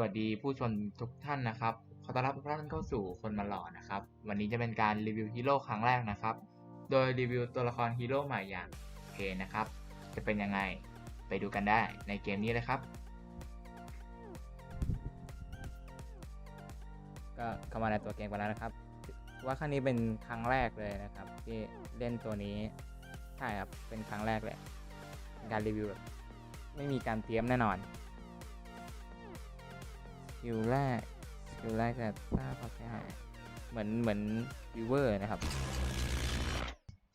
วัสดีผู้ชมทุกท่านนะครับ ขอต้อนรับทุกท่านเข้าสู่คนมาหล่อนะครับ วันนี้จะเป็นการรีวิวฮีโร่ครั้งแรกนะครับ โดยรีวิวตัวละครฮีโร่ใหม่อย่างเพนะครับ จะเป็นยังไงไปดูกันได้ในเกมนี้เลยครับ ก็เข้ามาในตัวเกมกันแล้วนะครับ ว่าครั้งนี้เป็นครั้งแรกเลยนะครับ ที่เล่นตัวนี้ ใช่ครับ เป็นครั้งแรกเลย การรีวิวไม่มีการเตรียมแน่นอน สกิลแรกสกิลแรกจะถ้าพอแค่เหมือนเหมือนวิเวอร์นะครับ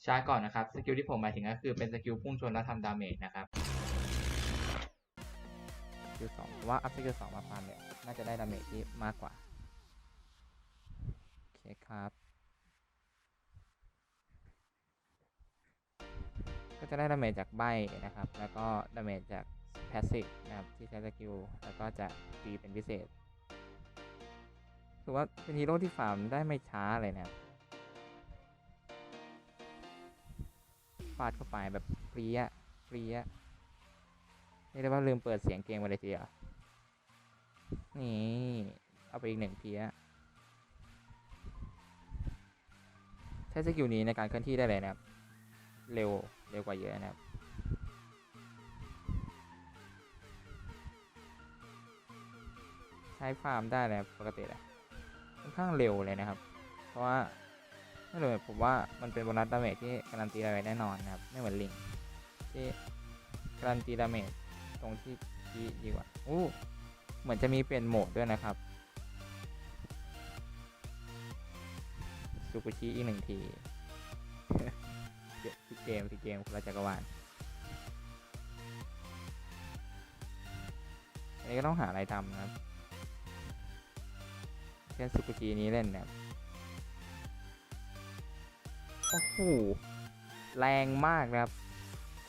ช้าก่อนนะครับ สกิลที่ผมหมายถึงก็คือเป็นสกิลพุ่งชนและทำดาเมจนะครับสกิลสองเพราะว่าอัพสกิลสองมาฟาร์มเนี่ยน่าจะได้ดาเมจที่มากกว่า โอเคครับ ก็จะได้ดาเมจจากใบนะครับ แล้วก็ดาเมจจากแพสซีฟนะครับ ที่ใช้สกิลแล้วก็จะตีเป็นพิเศษ ถือว่าเป็นฮีโร่ที่ฟาร์มได้ไม่ช้าเลยนะครับฟาดเข้าไปแบบเปรี้ยเปรี้ยเรียกได้ว่าลืมเปิดเสียงเกมไปเลยทีเดียวนี่ เอาไปอีกหนึ่งเพี้ยใช้สกิลนี้ในการเคลื่อนที่ได้เลยนะครับ เร็ว เร็วกว่าเยอะนะครับใช้ฟาร์มได้เลยปกติเลย ค่อนข้างเร็วเลยนะครับ เพราะว่าไม่รู้ผมว่ามันเป็นโบนัสดาเมจที่การันตีดาเมจแน่นอนนะครับ ไม่เหมือนลิงที่การันตีดาเมจตรงที่ที่ดีกว่าอู้เหมือนจะมีเปลี่ยนโหมดด้วยนะครับซูกุชิอีกหนึ่งทีพี่เกมพี่เกมคุณราจักรวาลอันนี้ก็ต้องหาอะไรทำนะครับ เช่นสุกุชินี้เล่นเนี่ยโอ้โหแรงมากนะครับ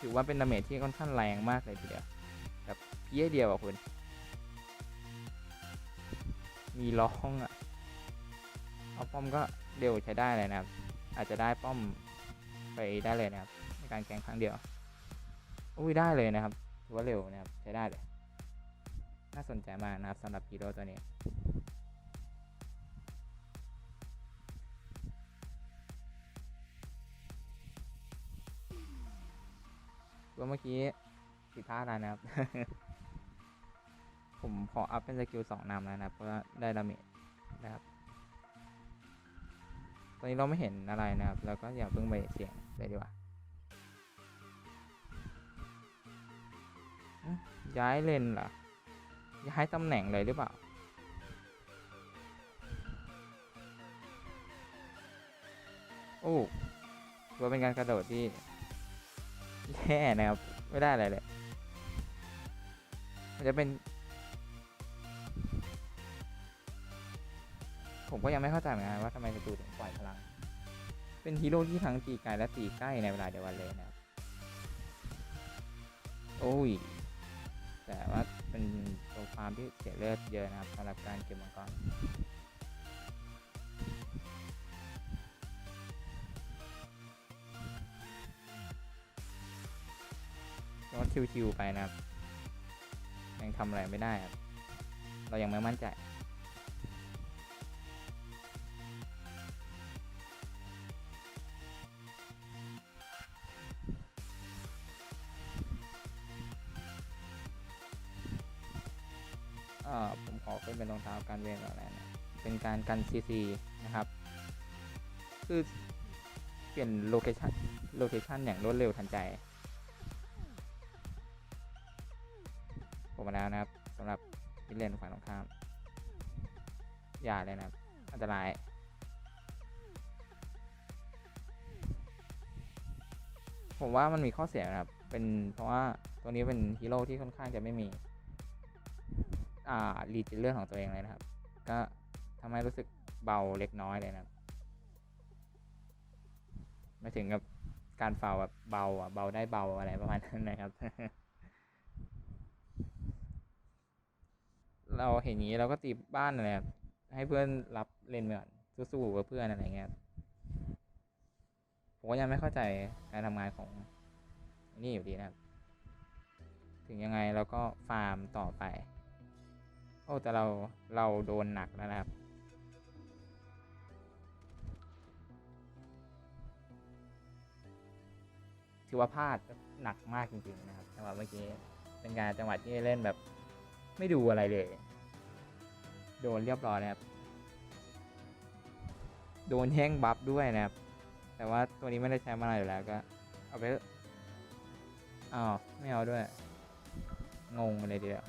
ถือว่าเป็นดาเมจที่ค่อนข้างแรงมากเลยทีเดียวแบบเพี้ยเดียวอะคุณ มีร้องอะเอาป้อมก็เร็วใช้ได้เลยนะครับ อาจจะได้ป้อมไปได้เลยนะครับ ในการแข่งครั้งเดียว อุ้ยได้เลยนะครับถือว่าเร็วนะครับใช้ได้เลย น่าสนใจมากนะครับสำหรับฮีโร่ตัวนี้ ว่าเมื่อกี้ผิดพลาดอะไรนะครับ ผมขออัพเป็นสกิลสองนำแล้วนะครับ เพราะว่าได้ดาเมจนะครับ ตอนนี้เราไม่เห็นอะไรนะครับ แล้วก็อย่าเพิ่งไปเสี่ยงเลยดีกว่า ย้ายเลนเหรอ ย้ายตำแหน่งเลยหรือเปล่าโอ้ถือว่าเป็นการกระโดดที่ แย่นะครับ ไม่ได้อะไรเลย มันจะเป็น ผมก็ยังไม่เข้าใจเหมือนกันว่าทำไมศัตรูถึงปล่อยพลัง เป็นฮีโร่ที่ทั้งตีไกลและตีใกล้ในเวลาเดียวกันเลยนะครับ โอ้ย แต่ว่าเป็นตัวความที่เสียเลือดเยอะนะครับสำหรับการเก็บมังกร ชิวๆไปนะครับ ยังทำอะไรไม่ได้ครับ เรายังไม่มั่นใจอ่อผมขอเป็นเป็นรองเท้าการเวทก่อนแล้วนะเป็นการกันซีซีนะครับ คือเปลี่ยนโลเคชันโลเคชันอย่างรวดเร็วทันใจ มมาแล้วนะครับสำหรับมิเลนฝั่งตรงข้าม อย่าเลยนะครับ อันตรายผมว่ามันมีข้อเสียนะครับ เป็นเพราะว่าตัวนี้เป็นฮีโร่ที่ค่อนข้างจะไม่มี อ่ารีจิเลือดของตัวเองเลยนะครับ ก็ทำให้รู้สึกเบาเล็กน้อยเลยนะครับไม่ถึงกับการเฝ้าแบบเบาอะเบาได้เบาอะไรประมาณนั้นนะครับ เราเห็นอย่างนี้เราก็ตีบ้านอะไรให้เพื่อนรับเล่นไปก่อนสู้ๆกับเพื่อนอะไรเงี้ยผมก็ยังไม่เข้าใจการทำงานของนี่อยู่ดีนะครับ ถึงยังไงเราก็ฟาร์มต่อไป โอ้แต่เราเราโดนหนักแล้วนะครับถือว่าพลาดหนักมากจริงๆนะครับจังหวะเมื่อกี้เป็นการจังหวะที่เล่นแบบไม่ดูอะไรเลย โดนเรียบร้อยนะครับ โดนแย่งบัฟด้วยนะครับ แต่ว่าตัวนี้ไม่ได้ใช้มานาอยู่แล้วก็เอาไปอ้าวไม่เอาด้วย งงเลยเดียว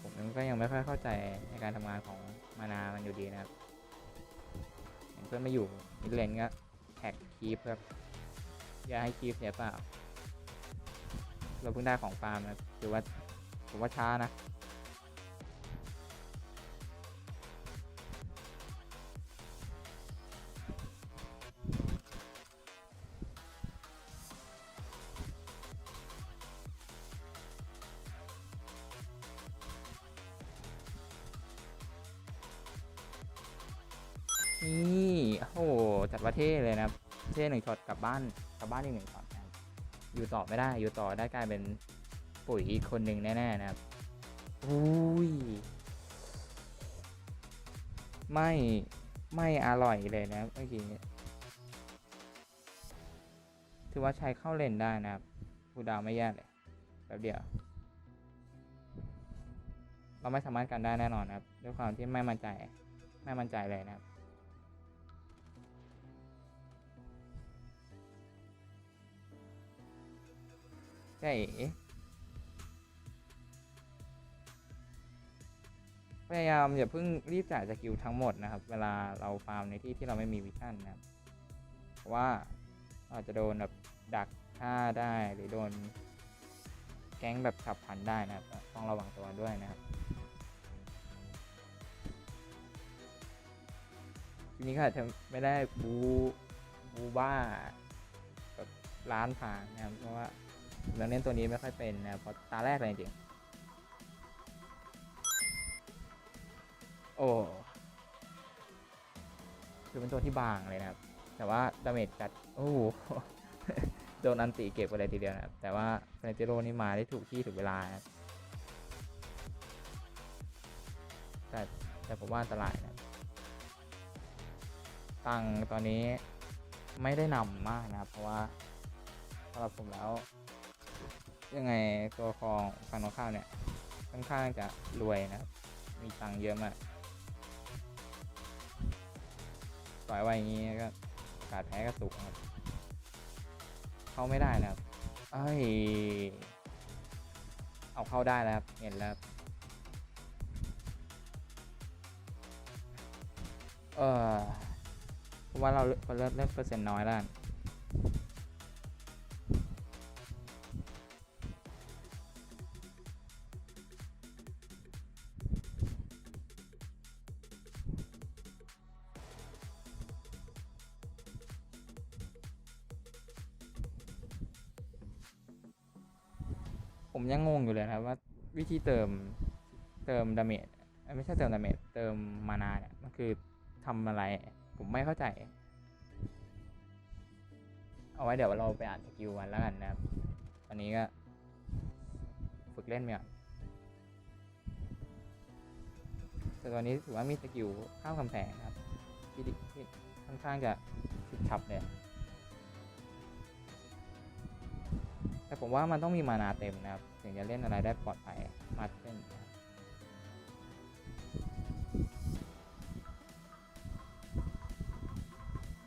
ผมก็ยังไม่ค่อยเข้าใจในการทำงานของมานามันอยู่ดีนะครับเห็นเพื่อนไม่อยู่มิดเลนก็แท็กคีฟครับอย่าให้คีฟเสียเปล่า เราเพิ่งได้ของฟาร์มนะครับถือว่าผมว่าช้านะนี่โอ้โหจัดประเทศเลยนะครับเท่หนึ่งช็อตกลับบ้านกลับบ้านอีกหนึ่งช็อต อยู่ต่อไม่ได้อยู่ต่อได้กลายเป็นปุ๋ยอีกคนหนึ่งแน่ๆนะครับอุ้ยไม่ไม่อร่อยเลยนะเมื่อกี้ถือว่าใช้เข้าเล่นได้นะครับผู้ดาวไม่แย่เลยแป๊บเดียว เราไม่สามารถกันได้แน่นอนนะครับด้วยความที่ไม่มั่นใจไม่มั่นใจเลยนะครับ ใช่พยายามอย่าเพิ่งรีบจ่ายสกิลทั้งหมดนะครับ เวลาเราฟาร์มในที่ที่เราไม่มีวิชั่นนะครับ เพราะว่าอาจจะโดนแบบดักฆ่าได้หรือโดนแก๊งแบบฉับพันได้นะครับ ต้องระวังตัวด้วยนะครับทีนี้ก็อาจจะไม่ได้บูบูบ้าแบบล้านผ่านนะครับเพราะว่า เราเล่นตัวนี้ไม่ค่อยเป็นนะครับเพราะตาแรกเลยจริงโอ้คือเป็นตัวที่บางเลยนะครับ แต่ว่าดาเมจจัดโอ้โหโดนอันติเก็บไปเลยทีเดียวนะครับ แต่ว่าเฟนติโรนี่มาได้ถูกที่ถูกเวลาครับแต่แต่ผมว่าอันตรายนะครับตังค์ตอนนี้ไม่ได้นำมากนะครับ เพราะว่าสำหรับผมแล้ว ยังไงตัวของฝั่งตรงข้ามเนี่ยค่อนข้างจะรวยนะครับมีตังค์เยอะมากต่อยไว้อย่างนี้ก็กาสแพ้ก็สูงครับ เข้าไม่ได้นะครับ เอ้ย เอาเข้าได้แล้วครับ เห็นแล้วครับเออเพราะว่าเราเราเริ่มเล่นเปอร์เซ็นต์น้อยแล้ว ผมยังงงอยู่เลยนะครับว่าวิธีเติมเติมดาเมจไม่ใช่เติมดาเมจเติมมานาเนี่ยมันคือทำอะไร ผมไม่เข้าใจ เอาไว้เดี๋ยวเราไปอ่านสกิลวันแล้วกันนะครับตอนนี้ก็ ฝึกเล่นไปก่อนแต่ตอนนี้ถือว่ามีสกิลข้ามกำแพงครับที่ดีที่ค่อนข้างจะฉุบฉับเลย ผมว่ามันต้องมีมานาเต็มนะครับ ถึงจะเล่นอะไรได้ปลอดภัยมากขึ้น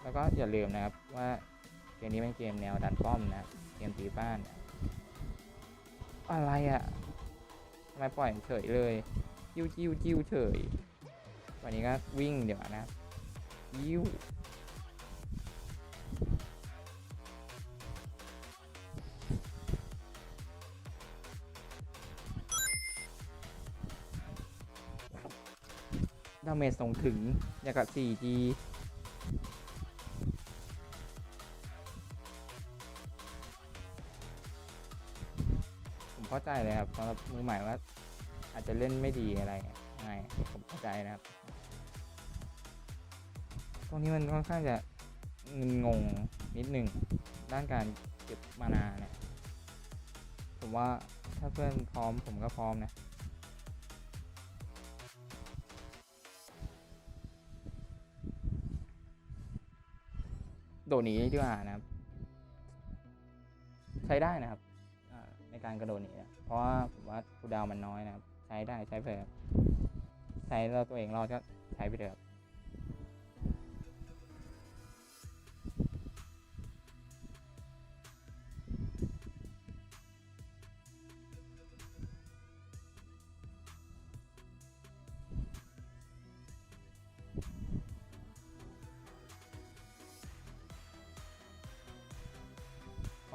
แล้วก็อย่าลืมนะครับว่าเกมนี้เป็นเกมแนวดันป้อมนะเกมตีบ้าน อะไรอะ่ะทำไมปล่อยเฉยเลย จิ้วจิ้วจิ้วเฉย วันนี้ก็วิ่งเดี๋ยวนะ ยิ้ว เมจส่งถึงอย่างกับ 4G ผมเข้าใจเลยครับสำหรับมือใหม่ว่า อาจจะเล่นไม่ดีอะไรยังไงผมเข้าใจนะครับ ตรงนี้มันค่อนข้างจะงงนิดหนึ่งด้านการเก็บมานาเนี่ย ผมว่าถ้าเพื่อนพร้อมผมก็พร้อมนะ โดดหนีดีกว่านะครับ ใช้ได้นะครับในการกระโดดหนีนะเพราะว่าผมว่าคูดาวมันน้อยนะครับ ใช้ได้ใช้ไปเถอะครับใช้แล้วตัวเองรอดก็ใช้ไปเถอะ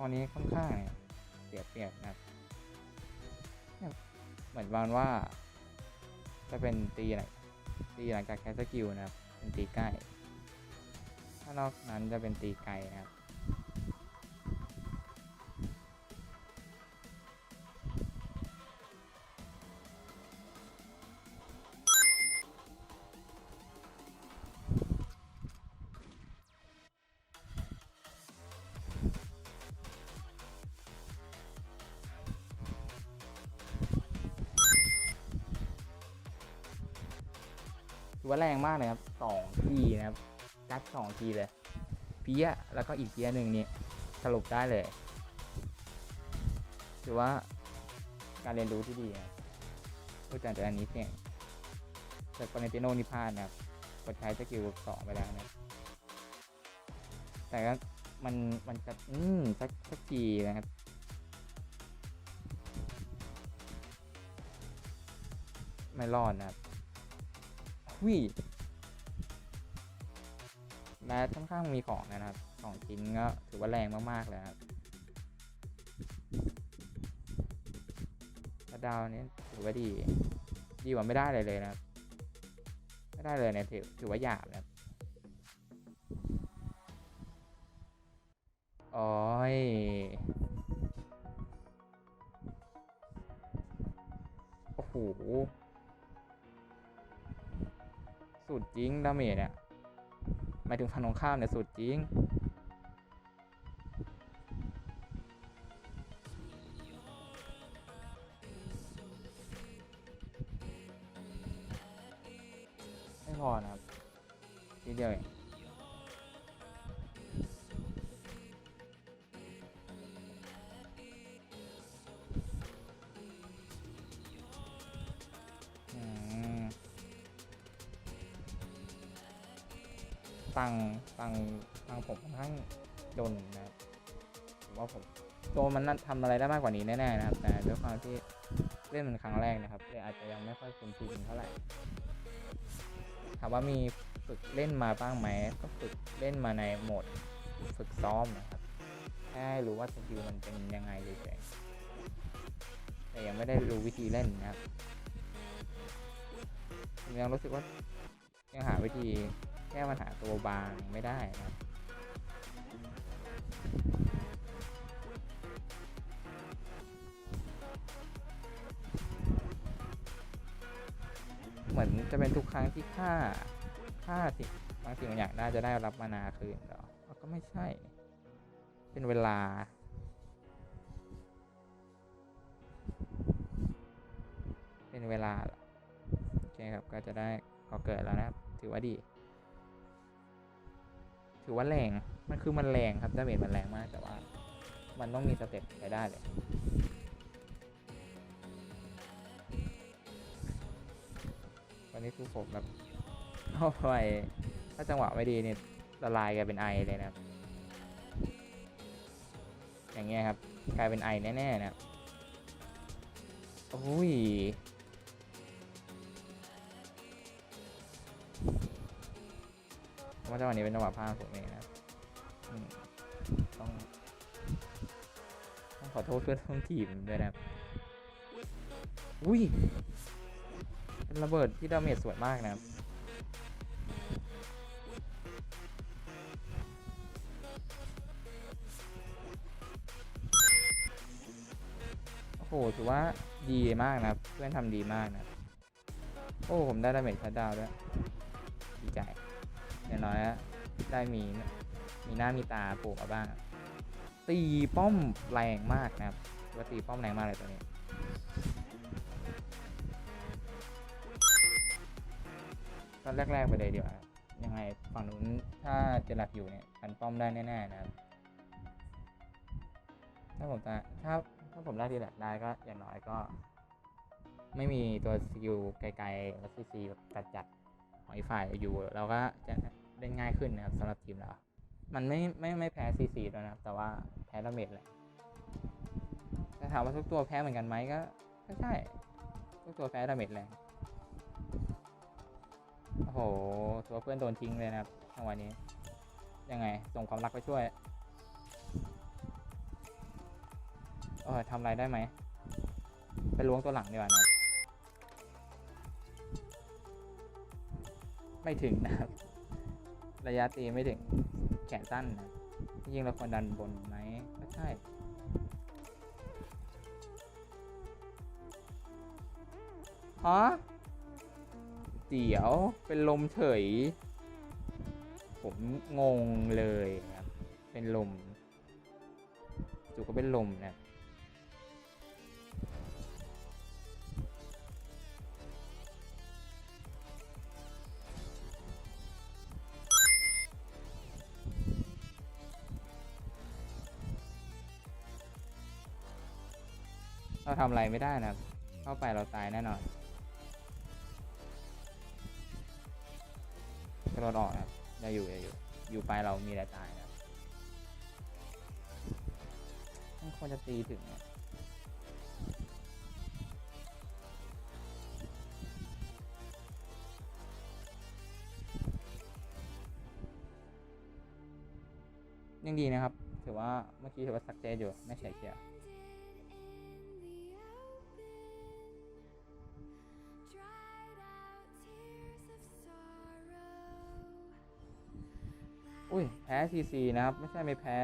อนนี้ค่อนข้างเนี่ยเสียเปรียบนะครับเหมือนวันว่าจะเป็นตีอะไรตีหลังจากแคสกิลนะครับ เป็นตีใกล้ ถ้านอกนั้นจะเป็นตีไกลนะครับ ถือว่าแรงมากเลยครับสองทีนะครับจัดสองทีเลยเพี้ยแล้วก็อีกเพี้ยหนึ่งนี่สรุปได้เลยถือว่าการเรียนรู้ที่ดีครับพูดจากอันนี้เพียงแต่คอนเนติโนนี่พาดนะครับกดใช้สกิลสองไปแล้วนะแต่ก็มันมันจะอืมสักสักทีนะครับไม่รอดนะครับ หุยแม้ค่อนข้างมีของนะครับสองชิ้นก็ถือว่าแรงมากๆเลยครับดาวนี้ถือว่าดี ดีกว่าไม่ได้เลยเลยนะครับ ไม่ได้เลยเนี่ยถือถือว่าหยาบ ดจริงดาเมจเนี่ยหมายถึงฟันของข้ามเนี่ยสุดจริง ไม่พอนะครับทีเดียวเอง ตังตังตังผมค่อนข้างโดนนะครับผมว่าผมตัวมันน่าทำอะไรได้มากกว่านี้แน่ๆนะครับแต่ด้วยความที่เล่นมันครั้งแรกนะครับเลยอาจจะยังไม่ค่อยคุ้นชินเท่าไหร่ถามว่ามีฝึกเล่นมาบ้างไหมก็ฝึกเล่นมาในโหมดฝึกซ้อมนะครับแค่รู้ว่าสกิลมันเป็นยังไงเฉยๆแต่ยังไม่ได้รู้วิธีเล่นนะครับผมยังรู้สึกว่ายังหาวิธี แก้ปัญหาตัวบางไม่ได้นะครับเหมือนจะเป็นทุกครั้งที่ค่าค่าสิบางสิ่งบางอย่างน่าจะได้รับมานาคืนหรอก็ไม่ใช่ เป็นเวลาเป็นเวลาโอเคครับ ก็จะได้พอเกิดแล้วนะครับ ถือว่าดี ถือว่าแรง มันคือมันแรงครับดาเมจมันแรงมากแต่ว่า มันต้องมีสเต็ปใช้ได้เลยวันนี้คือผมแบบเอาไปถ้าจังหวะไม่ดีเนี่ยละลายกลายเป็นไอเลยนะครับ อย่างเงี้ยครับกลายเป็นไอแน่ๆนะครับโอ้ย ว่าจังหวะนี้เป็นจังหวะพลาดผมเองนะต้องต้องขอโทษเพื่อนร่วมทีมด้วยนะอุ้ยเป็นระเบิดที่ดาเมจสวยมากนะครับโอ้โหถือว่าดีมากนะเพื่อนทำดีมากนะโอ้ผมได้ดาเมจชัดดาวด้วยดีใจ อย่างน้อยอะได้มีมีหน้ามีตาโผล่มาบ้างตีป้อมแรงมากนะครับนตัวตีป้อมแรงมากเลยตัวนี้ก็แรกๆไปเลยดีกว่ายังไงฝั่งนู้นถ้าเจรัดอยู่เนี่ยกันป้อมได้แน่ๆนะครับ ถ้าผมตาถ้าถ้าผมได้ทีแรกได้ก็อย่างน้อยก็ ไม่มีตัวสกิลไกลๆแล้วซีซีแบบจัดๆของอีกฝ่ายอยู่เราก็จะ เล่นง่ายขึ้นนะครับสำหรับทีมเรา มันไม่ไม่ไม่แพ้ซีซีด้วนะครับ แต่ว่าแพ้ดาเมจแหละแต่ถามว่าทุกตัวแพ้เหมือนกันไหมก็ก็ใช่ ทุกตัวแพ้ดาเมจแรงโอ้โห ตัวเพื่อนโดนทิ้งเลยนะครับจังหวะนี้ ยังไง ส่งความรักไปช่วยเออทำอะไรได้ไหม ไปล้วงตัวหลังดีกว่านะ ไม่ถึงนะครับ ระยะตีไม่ถึงแขนสั้นนะครับจริงเราควรดันบนไหมก็ใช่ฮะเดี๋ยวเป็นลมเฉย ผมงงเลยครับ เป็นลมจู่ก็เป็นลมนะ ทำอะไรไม่ได้นะครับเข้าไปเราตายแน่นอนกระโดดออกนะครับอย่าอยู่อย่าอยู่ อยู่ไปเรามีแต่ตายนะครับมันควรจะตีถึงเนี่ยยังดีนะครับ ถือว่าเมื่อกี้ถือว่าสักเจอยู่ ไม่เสียเกียร์ ซีซีนะครับ ไม่ใช่ไม่แพ้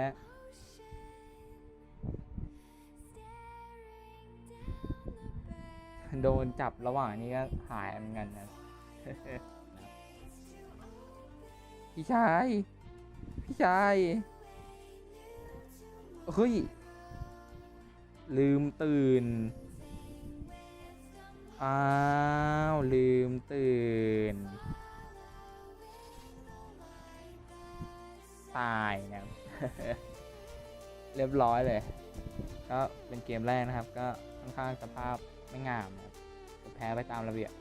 โดนจับระหว่างนี้ก็หายเหมือนกันนะพี่ชาย พี่ชาย เฮ้ย ลืมตื่น อ้าว ลืมตื่น ตายนะครับ เรียบร้อยเลย ก็เป็นเกมแรกนะครับ ก็ค่อนข้างสภาพไม่งามนะครับแพ้ไปตามระเบียบ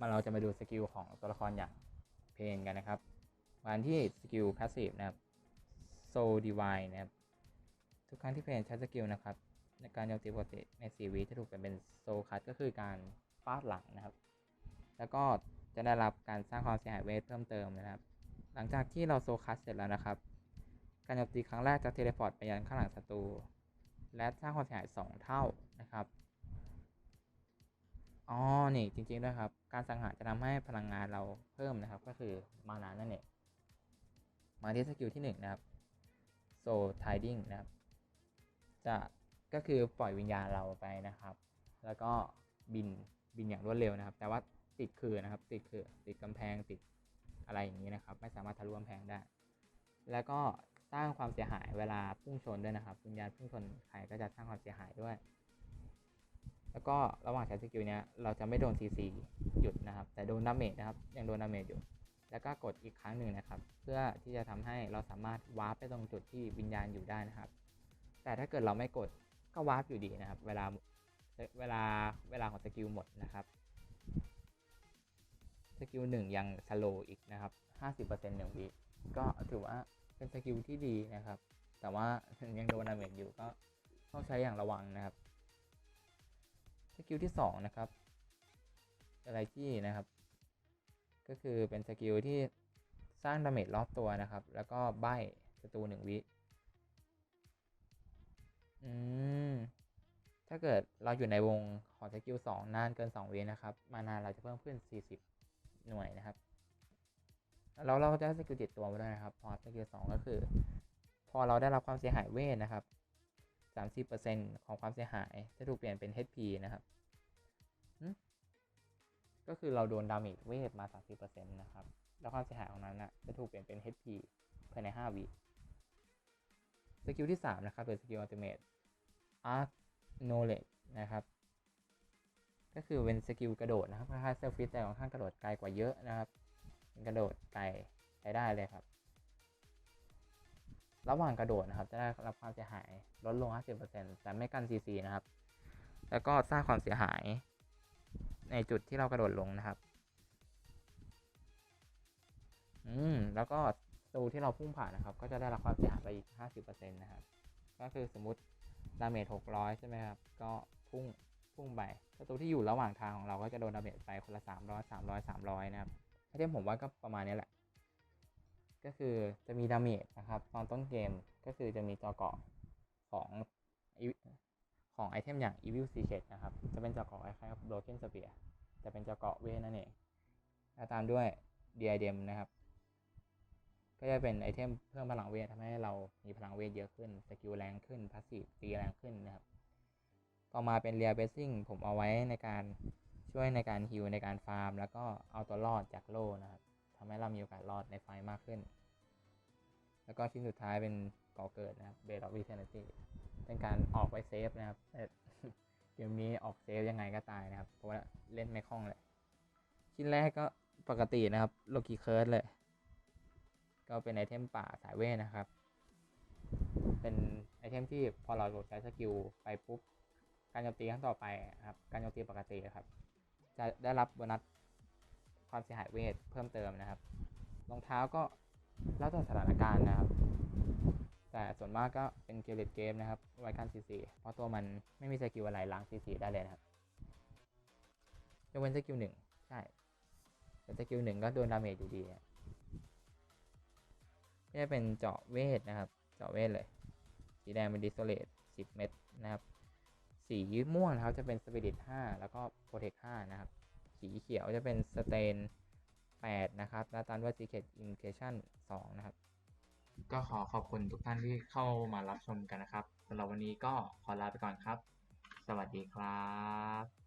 มาเราจะมาดูสกิลของตัวละครอย่างเพนกันนะครับวันที่สกิลพาสซีฟนะครับโซดีวายนะครับ ทุกครั้งที่เพนใช้สกิลนะครับ ในการโจมตีปกติใน4วิจะถูกเปลี่ยนเป็นโซคัตก็คือการฟาดหลังนะครับ แล้วก็จะได้รับการสร้างความเสียหายเวทเพิ่มเติมนะครับ หลังจากที่เราโซคัสเสร็จแล้วนะครับ การโจมตีครั้งแรกจะเทเลพอร์ตไปยังข้างหลังศัตรู และสร้างความเสียหาย 2 เท่านะครับ อ๋อ นี่จริงๆด้วยครับ การสังหารจะทำให้พลังงานเราเพิ่มนะครับ ก็คือมานานั่นเอง มาที่สกิลที่ 1 นะครับโซทายดิ้งนะครับ จะก็คือปล่อยวิญญาณเราไปนะครับ แล้วก็บินบินอย่างรวดเร็วนะครับ แต่ว่าติดคือนะครับ ติดคือติดกำแพงติด อะไรอย่างนี้นะครับ ไม่สามารถทะลุกำแพงได้ แล้วก็สร้างความเสียหายเวลาพุ่งชนด้วยนะครับวิญญาณพุ่งชนใครก็จะสร้างความเสียหายด้วย แล้วก็ระหว่างใช้สกิลเนี้ยเราจะไม่โดน CC หยุดนะครับ แต่โดนดาเมจนะครับ ยังโดนดาเมจอยู่ แล้วก็กดอีกครั้งหนึ่งนะครับ เพื่อที่จะทำให้เราสามารถวาร์ปไปตรงจุดที่วิญญาณอยู่ได้นะครับ แต่ถ้าเกิดเราไม่กดก็วาร์ปอยู่ดีนะครับ เวลาเวลาเวลาของสกิลหมดนะครับ สกิลหนึ่งยังสโลอีกนะครับห้าสิบเปอร์เซ็นต์หนึ่งวิก็ถือว่าเป็นสกิลที่ดีนะครับ แต่ว่ายังโดนดาเมจอยู่ก็ต้องใช้อย่างระวังนะครับ สกิลที่สองนะครับอะไรที่นะครับ ก็คือเป็นสกิลที่สร้างดาเมจรอบตัวนะครับ แล้วก็ใบศัตรูหนึ่งวิอืมถ้าเกิดเราอยู่ในวงของสกิลสองนานเกินสองวินะครับ มานานเราจะเพิ่มขึ้นสี่สิบ หน่วยนะครับแล้วเราก็จะได้สกิลติดตัวมาด้วยนะครับพอสกิลสองก็คือ พอเราได้รับความเสียหายเวทนะครับสามสิบเปอร์เซ็นของความเสียหายจะถูกเปลี่ยนเป็น HP นะครับ ก็คือเราโดนดาเมจเวทมาสามสิบเปอร์เซ็นต์นะครับ แล้วความเสียหายของนั้นนะจะถูกเปลี่ยนเป็น HP ภายในห้าวิ สกิลที่ 3 นะครับเป็นสกิลอัลติเมท Arc Knowledge นะครับ ก็คือเป็นสกิลกระโดดนะครับคล้าเซลฟิตแต่ค่อนข้างกระโดดไกลกว่าเยอะนะครับเป็นกระโดดไกลใช้ได้เลยครับ ระหว่างกระโดดนะครับจะได้รับความเสียหายลดลง 50%แต่ไม่กัน CC นะครับ แล้วก็สร้างความเสียหายในจุดที่เรากระโดดลงนะครับ อืม แล้วก็ตูที่เราพุ่งผ่านนะครับ ก็จะได้รับความเสียหายไปอีก 50%นะครับ ก็คือสมมติดาเมจ600 ใช่ไหมครับ ก็พุ่ง พุ่งไปศัตรูที่อยู่ระหว่างทางของเราก็จะโดนดาเมจไปคนละ 300 300 300 นะครับไอเทมผมว่าก็ประมาณนี้แหละ ก็คือจะมีดาเมจนะครับ ตอนต้นเกมก็คือจะมีจอเกาะของของไอเทมอย่าง Evil Secret นะครับ จะเป็นจอเกาะคล้ายๆกับ Broken Spear จะเป็นจอเกาะเวทนั่นเองแล้วตามด้วย Diadem นะครับ ก็จะเป็นไอเทมเพิ่มพลังเวททำให้เรามีพลังเวทเยอะขึ้น สกิลแรงขึ้นพาสซีฟตีแรงขึ้นนะครับ ต่อมาเป็นเรียเบสซิ่งผมเอาไว้ในการช่วยในการฮิลในการฟาร์ม แล้วก็เอาตัวรอดจากโล่นะครับทำให้เรามีโอกาสรอดในไฟมากขึ้น แล้วก็ชิ้นสุดท้ายเป็นก่อเกิดนะครับเบ d อ of Eternity เป็นการออกไว้เซฟนะครับเกมนี้ออกเซฟยังไงก็ตายนะครับ เพราะว่าเล่นไม่คล่องเลย ชิ้นแรกก็ปกตินะครับโลกิเคิร์ดเลย ก็เป็นไอเทมป่าสายเวทนะครับ เป็นไอเทมที่พอเราใช้สกิลไปปุ๊บ การโจมตีครั้งต่อไปครับ การโจมตีปกติครับ จะได้รับโบนัสความเสียหายเวทเพิ่มเติมนะครับ รองเท้าก็แล้วแต่สถานการณ์นะครับ แต่ส่วนมากก็เป็นเกลิดเกมนะครับ ไว้กันซีซีเพราะตัวมันไม่มีสกิลอะไรล้างซีซีได้เลยนะครับยกเว้นสกิลหนึ่งใช่แต่สกิลหนึ่งก็โดนดาเมจอยู่ดีอะก็จะเป็นเจาะเวทนะครับ เจาะเวทเลย สีแดงเป็นดิโซเลต10 เม็ดนะครับ สีม่วงนะครับจะเป็นสปิริต5แล้วก็โปรเทค5นะครับ สีเขียวจะเป็นสเตน8นะครับ และตามด้วย Secret Incation 2นะครับ ก็ขอขอบคุณทุกท่านที่เข้ามารับชมกันนะครับสำหรับวันนี้ก็ขอลาไปก่อนครับ สวัสดีครับ